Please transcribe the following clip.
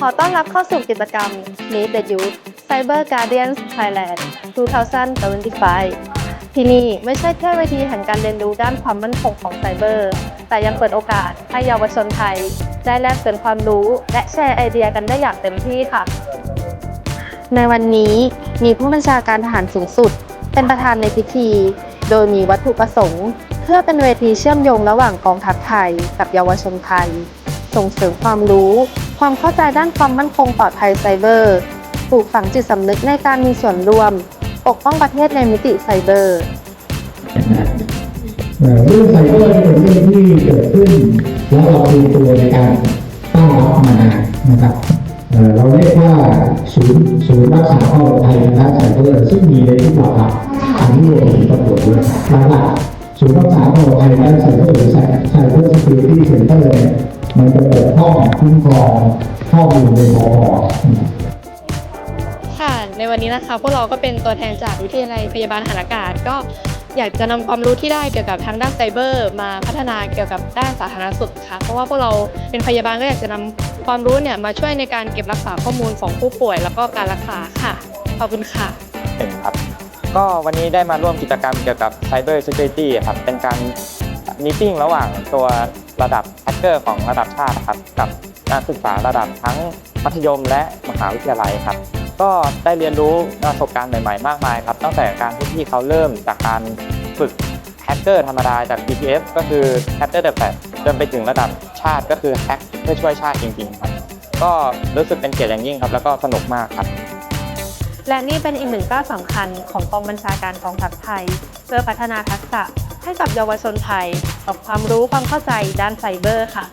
ขอต้อนรับเข้าสู่กิจกรรม Meet the Youth Cyber Guardians Thailand 2025 ที่นี่ไม่ใช่แค่เวทีแห่งการเรียนรู้ด้านความมั่นคงของไซเบอร์ แต่ยังเปิดโอกาสให้เยาวชนไทย ได้แลกเปลี่ยนความรู้และแชร์ไอเดียกันได้อย่างเต็มที่ค่ะ ในวันนี้มีผู้บัญชาการทหารสูงสุด เป็นประธานในพิธี โดยมีวัตถุประสงค์ เพื่อเป็นเวทีเชื่อมโยงระหว่างกองทัพไทย กับเยาวชนไทย ส่งเสริมความรู้ ความเข้าใจด้านความมั่นคงปลอดภัยไซเบอร์ปลูกฝังจิตสำนึกในการมีส่วนร่วม ปกป้องประเทศในมิติไซเบอร์เรื่องไซเบอร์เป็นเรื่องที่เกิดขึ้น แล้วเราเตรียมตัวในการต้อนรับมานานนะครับเราเรียกว่าศูนย์ศูนย์รักษาความปลอดภัยทางด้านไซเบอร์ซึ่งมีในทุกระดับอันนี้รวมถึงตำรวจด้วยหลัก ศูนย์รักษาความปลอดภัยทางด้านไซเบอร์หรือไซไซเบอร์ security center เนี่ยมันจะปกป้องคุ้มครองข้อมูลในปอนะครับค่ะในวันนี้นะคะพวกเราก็เป็นตัวแทนจากวิทยาลัยพยาบาลทหารอากาศ ก็อยากจะนำความรู้ที่ได้เกี่ยวกับทางด้านไซเบอร์ มาพัฒนาเกี่ยวกับด้านสาธารณสุขค่ะเพราะว่าพวกเราเป็นพยาบาลก็อยากจะนำความรู้เนี่ยมาช่วยในการเก็บรักษาข้อมูลของผู้ป่วย แล้วก็การรักษาค่ะขอบคุณค่ะหนึ่งครับ ก็วันนี้ได้มาร่วมกิจกรรมเกี่ยวกับ Cyber Security ครับ เป็นการมีติ้งระหว่างตัวระดับแฮกเกอร์ของระดับชาติครับ กับนักศึกษาระดับทั้งมัธยมและมหาวิทยาลัยครับ ก็ได้เรียนรู้ประสบการณ์ใหม่ๆ มากมายครับ ตั้งแต่การที่พี่เขาเริ่มจากการฝึกแฮกเกอร์ธรรมดาจาก BTF ก็คือ Hacker the Fat จนไปถึงระดับชาติก็คือแฮกเพื่อช่วยชาติจริงๆครับ ก็รู้สึกเป็นเกียรติอย่างยิ่งครับ แล้วก็สนุกมากครับ และนี่เป็นอีกหนึ่งก้าวสำคัญของกองบัญชาการกองทัพไทย เพื่อพัฒนาทักษะให้กับเยาวชนไทยกับความรู้ความเข้าใจด้านไซเบอร์ค่ะ